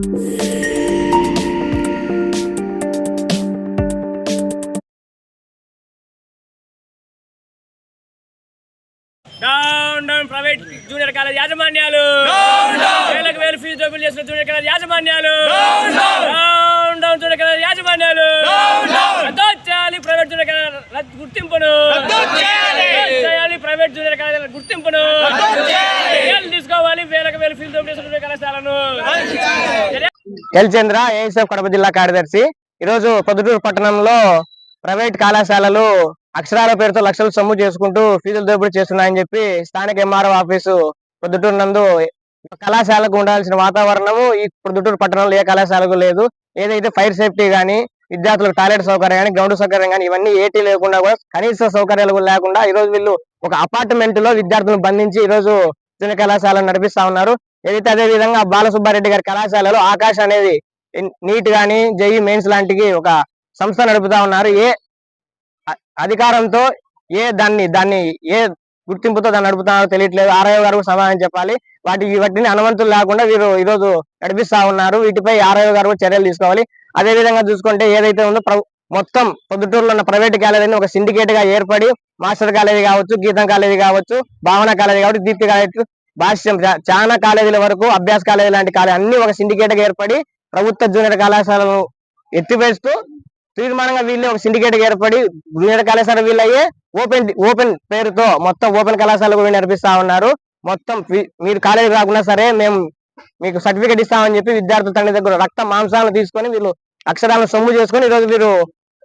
Down down private junior college యాజమాన్యాలు. వేలకు వేలు ఫీజు డబ్బులు చేసిన జూనియర్ కాలేజ్ యాజమాన్యాలు. డౌన్ డౌన్ జూనియర్ కాలేజ్ యాజమాన్యాలు. రద్దు చేయాలి ప్రైవేట్ జూనియర్ కాలేజ్ గుర్తింపును. చేయాలి ప్రైవేట్ జూనియర్ కాలేజ్ గుర్తింపును. తీసుకోవాలి వేలకు వేలు ఫీజు డబ్బులు చేసిన ఎల్ చంద్ర ఏఎస్ఎఫ్ కడప జిల్లా కార్యదర్శి. ఈరోజు పొద్దుటూరు పట్టణంలో ప్రైవేట్ కళాశాలలు అక్షరాల పేరుతో లక్షలు సొమ్ము చేసుకుంటూ ఫీజులు దోపిడీ చేస్తున్నాయని చెప్పి స్థానిక ఎంఆర్ఓ ఆఫీసు పొద్దుటూరు నందు కళాశాలకు ఉండాల్సిన వాతావరణము ఈ పొద్దుటూరు పట్టణంలో ఏ కళాశాలకు లేదు. ఏదైతే ఫైర్ సేఫ్టీ కానీ విద్యార్థులకు టాయిలెట్ సౌకర్యం కానీ గ్రౌండ్ సౌకర్యం కానీ ఇవన్నీ ఏటీ లేకుండా కూడా కనీస సౌకర్యాలు లేకుండా ఈ రోజు వీళ్ళు ఒక అపార్ట్మెంట్లో విద్యార్థులను బంధించి ఈ రోజు జూనియర్ కళాశాలను నడిపిస్తా ఉన్నారు. ఏదైతే అదే విధంగా బాలసుబ్బారెడ్డి గారి కళాశాలలో ఆకాశ్ అనేది నీట్ గాని జేఈ మెయిన్స్ లాంటివి ఒక సంస్థ నడుపుతా ఉన్నారు. ఏ అధికారంతో ఏ దాన్ని దాన్ని ఏ గుర్తింపుతో దాన్ని నడుపుతున్నారో తెలియట్లేదు. ఆర్ఐఓ గారు సమాధానం చెప్పాలి. వాటి వాటిని అనుమతులు లేకుండా వీరు ఈ రోజు నడిపిస్తా ఉన్నారు. వీటిపై ఆర్ఐఓ గారు చర్యలు తీసుకోవాలి. అదే విధంగా చూసుకుంటే ఏదైతే ఉందో ప్ర- మొత్తం పొద్దుటూరులో ఉన్న ప్రైవేట్ కాలేజీని ఒక సిండికేట్గా ఏర్పడి మాస్టర్ కాలేజీ కావచ్చు గీతం కాలేజీ కావచ్చు భావన కాలేజీ కావచ్చు దీప్తి కాలేజీ భాష్యం చాలా కాలేజీల వరకు అభ్యాస కాలేజీ లాంటి కాలేజీ అన్ని ఒక సిండికేట్ ఏర్పడి ప్రభుత్వ జూనియర్ కళాశాలను ఎత్తివేస్తూ తీర్మానంగా వీళ్ళే ఒక సిండికేట్ ఏర్పడి జూనియర్ కళాశాల వీళ్ళయ్యే ఓపెన్ ఓపెన్ పేరుతో మొత్తం ఓపెన్ కళాశాలకు వీళ్ళు నడిపిస్తా ఉన్నారు. మొత్తం మీరు కాలేజీ రాకున్నా సరే మేము మీకు సర్టిఫికేట్ ఇస్తామని చెప్పి విద్యార్థుల తండ్రి దగ్గర రక్త మాంసాలను తీసుకొని వీళ్ళు అక్షరాలను సొమ్ము చేసుకొని ఈ రోజు వీరు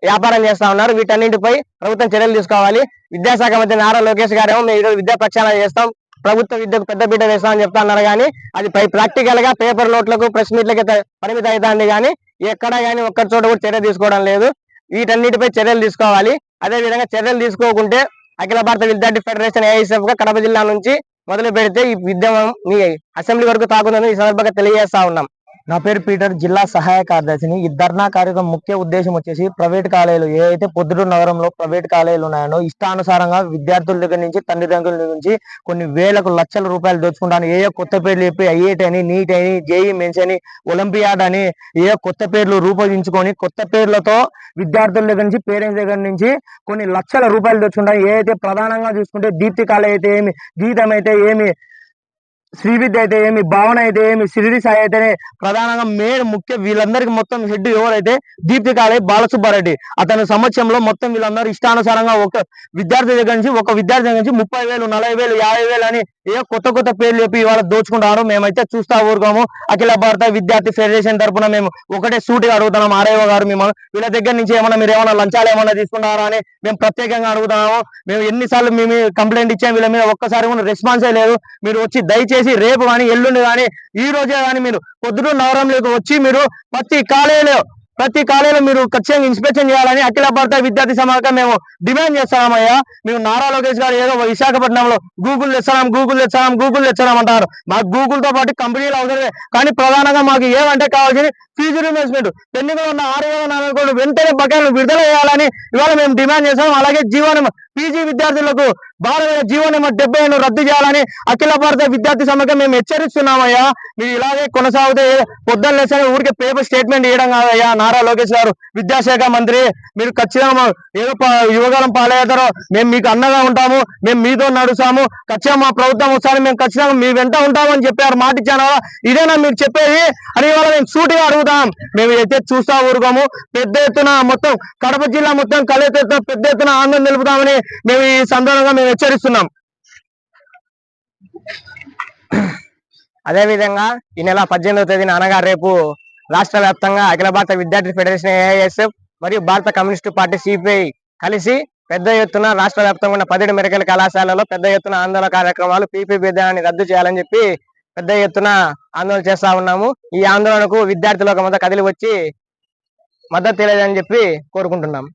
వ్యాపారం చేస్తా ఉన్నారు. వీటన్నింటిపై ప్రభుత్వం చర్యలు తీసుకోవాలి. విద్యాశాఖ మంత్రి నారా లోకేష్ గారేమో మేము ఈరోజు విద్యా ప్రక్షాళన చేస్తాం. ప్రభుత్వ విద్యకు పెద్ద బిడ్డ వేస్తామని చెప్తా ఉన్నారు కానీ అది ప్రాక్టికల్గా పేపర్ నోట్లకు ప్రెస్ మీట్లకి పరిమితం అవుతుంది కానీ ఎక్కడ కానీ ఒక్క చోట కూడా చర్య తీసుకోవడం లేదు. వీటన్నిటిపై చర్యలు తీసుకోవాలి. అదే విధంగా చర్యలు తీసుకోకుంటే అఖిల భారత విద్యార్థి ఫెడరేషన్ ఏఐఎస్ఎఫ్గా కడప జిల్లా నుంచి మొదలు పెడితే ఈ ఉద్యమం మీ అసెంబ్లీ వరకు తాకుందని ఈ సందర్భంగా తెలియజేస్తా ఉన్నాం. నా పేరు పీటర్. జిల్లా సహాయ కార్యదర్శిని. ఈ ధర్నా కార్యక్రమం ముఖ్య ఉద్దేశం వచ్చేసి ప్రైవేట్ కాలేజీలు ఏవైతే పొద్దుటూరు నగరంలో ప్రైవేట్ కాలేజీలు ఉన్నాయో ఇష్టానుసారంగా విద్యార్థుల దగ్గర నుంచి తల్లిదండ్రుల నుంచి కొన్ని వేలకు లక్షల రూపాయలు దోచుకుంటాను. ఏ కొత్త పేర్లు చెప్పి ఐఐటి అని నీట్ అని జేఈ మెన్స్ అని ఒలింపియాడ్ అని ఏ కొత్త పేర్లు రూపొందించుకొని కొత్త పేర్లతో విద్యార్థుల దగ్గర నుంచి పేరెంట్స్ దగ్గర నుంచి కొన్ని లక్షల రూపాయలు దోచుకుంటాను. ఏ అయితే ప్రధానంగా చూసుకుంటే దీప్తి కాలేజ్ అయితే ఏమి గీతం అయితే ఏమి శ్రీ విద్య అయితే ఏమి భావన అయితే ఏమి సిరిడి సాయి అయితేనే ప్రధానంగా మెయిన్ ముఖ్య వీళ్ళందరికి మొత్తం హెడ్ ఎవరైతే దీప్తి కాళే బాలసుబ్బారెడ్డి. అతని సమక్షంలో మొత్తం వీళ్ళందరూ ఇష్టానుసారంగా ఒక విద్యార్థి దగ్గర నుంచి ఒక విద్యార్థి దగ్గర నుంచి ముప్పై వేలు నలభై వేలు యాభై వేలు అని ఏ కొత్త కొత్త పేర్లు చెప్పి ఇవాళ దోచుకుంటారు మేమైతే చూస్తా ఊరుకోము. అఖిల భారత విద్యార్థి ఫెడరేషన్ తరపున మేము ఒకటే సూటిగా అడుగుతున్నాం. ఆర్ఐఓ గారు మిమ్మల్ని వీళ్ళ దగ్గర నుంచి ఏమన్నా మీరు ఏమన్నా లంచాలు ఏమన్నా తీసుకున్నారా అని మేము ప్రత్యేకంగా అడుగుతున్నాము. మేము ఎన్నిసార్లు మేము కంప్లైంట్ ఇచ్చాము వీళ్ళ మీద ఒక్కసారి కూడా రెస్పాన్సే లేదు. మీరు వచ్చి దయచేసి రేపు కానీ ఎల్లుండి కానీ ఈ రోజే కానీ మీరు పొద్దున నవరంలోకి వచ్చి మీరు ప్రతి కాలేజీలో ప్రతి కాలేజీలో మీరు ఖచ్చితంగా ఇన్స్పెక్షన్ చేయాలని అఖిల భారత విద్యార్థి సమాఖ్య మేము డిమాండ్ చేస్తున్నామయ్యా. మేము నారా లోకేష్ గారు ఏదో విశాఖపట్నంలో గూగుల్ తెచ్చాం గూగుల్ తెచ్చాం గూగుల్ తెచ్చాం అంటారు. మాకు గూగుల్తో పాటు కంపెనీలు అవసరమే. కానీ ప్రధానంగా మాకు ఏమంటే కావాల్సింది? ఫీజు రిమర్స్మెంట్ పెండింగ్లో ఉన్న ఆరు వేల నాలుగు వెంటనే బకాయిలు విడుదల చేయాలని ఇవాళ మేము డిమాండ్ చేస్తాం అలాగే జీవనం పీజీ విద్యార్థులకు భారత జీవో నెంబర్ డెబ్బై రద్దు చేయాలని అఖిల భారత విద్యార్థి సమాఖ్య మేము హెచ్చరిస్తున్నామయ్యా. మీరు ఇలాగే కొనసాగితే పొద్దున్న లేసని ఊరికే పేపర్ స్టేట్మెంట్ ఇవ్వడం కాదయ్యా. నారా లోకేష్ గారు విద్యాశాఖ మంత్రి మీరు ఖచ్చితంగా ఏదో యువగాలం పాలయ్యారో. మేము మీకు అండగా ఉంటాము. మేము మీతో నడుస్తాము. ఖచ్చితంగా మా ప్రభుత్వం వస్తాను మేము ఖచ్చితంగా మీ వెంట ఉంటామని చెప్పారు మాట ఇచ్చాను ఇదేనా మీరు చెప్పేది? అని ఇవాళ మేము సూటిగా అడుగుతాం. మేము అయితే చూస్తా ఊరుకోము. పెద్ద ఎత్తున మొత్తం కడప జిల్లా మొత్తం కలెత్తున పెద్ద ఎత్తున ఆందోళన నిలుపుతామని మేము ఈ సందర్భంగా మేము హెచ్చరిస్తున్నాం. అదే విధంగా ఈ నెల పద్దెనిమిదవ తేదీన అనగా రేపు రాష్ట్ర వ్యాప్తంగా అఖిల భారత విద్యార్థి ఫెడరేషన్ ఏఐఎస్ఎఫ్ మరియు భారత కమ్యూనిస్టు పార్టీ సిపిఐ కలిసి పెద్ద ఎత్తున రాష్ట్ర వ్యాప్తంగా ఉన్న పదిహేడు మెడికల్ కళాశాలలో పెద్ద ఎత్తున ఆందోళన కార్యక్రమాలు పీపీ విధానాన్ని రద్దు చేయాలని చెప్పి పెద్ద ఎత్తున ఆందోళన చేస్తా ఉన్నాము. ఈ ఆందోళనకు విద్యార్థులకు మొదట కదిలి వచ్చి మద్దతు తెలియదని చెప్పి కోరుకుంటున్నాం.